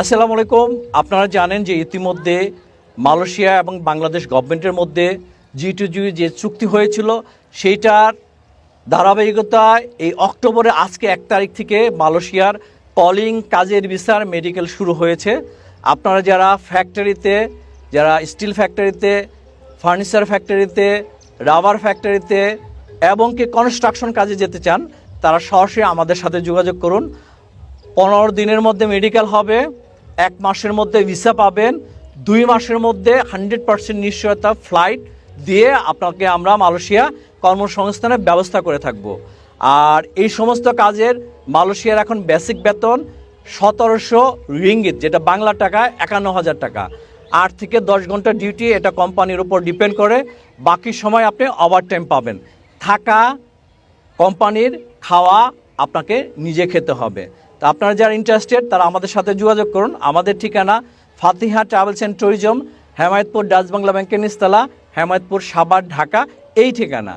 আসসালামু আলাইকুম। আপনারা জানেন যে ইতিমধ্যে মালয়েশিয়া এবং বাংলাদেশ গভর্নমেন্টের মধ্যে জি টু জি যে চুক্তি হয়েছিল, সেইটার ধারাবাহিকতায় এই অক্টোবরে আজকে এক তারিখ থেকে মালয়েশিয়ার কলিং কাজের বিচার মেডিকেল শুরু হয়েছে। আপনারা যারা ফ্যাক্টরিতে, যারা স্টিল ফ্যাক্টরিতে, ফার্নিচার ফ্যাক্টরিতে, রাবার ফ্যাক্টরিতে এবং কি কনস্ট্রাকশন কাজে যেতে চান, তারা সরাসরি আমাদের সাথে যোগাযোগ করুন। পনেরো দিনের মধ্যে মেডিকেল হবে। এক মাসের মধ্যে ভিসা পাবেন, দুই মাসের মধ্যে হান্ড্রেড পার্সেন্ট নিশ্চয়তা ফ্লাইট দিয়ে আপনাকে আমরা মালয়েশিয়া কর্মসংস্থানের ব্যবস্থা করে থাকব। আর এই সমস্ত কাজের মালয়েশিয়ার এখন বেসিক বেতন সতেরোশো রিঙ্গিত, যেটা বাংলা টাকা একান্ন হাজার টাকা। আট থেকে দশ ঘণ্টা ডিউটি এটা কোম্পানির উপর ডিপেন্ড করে, বাকি সময় আপনি ওভার টাইম পাবেন। থাকা কোম্পানির খাওয়া আপনাকে নিজে খেতে হবে। আপনারা যারা ইন্টারেস্টেড তারা আমাদের সাথে যোগাযোগ করুন। আমাদের ঠিকানা Fatiha travels and tourism Hemayetpur, Dutch Bangla ব্যাংকের নিস্তলা হেমায়তপুর সাবার ঢাকা, এই ঠিকানা।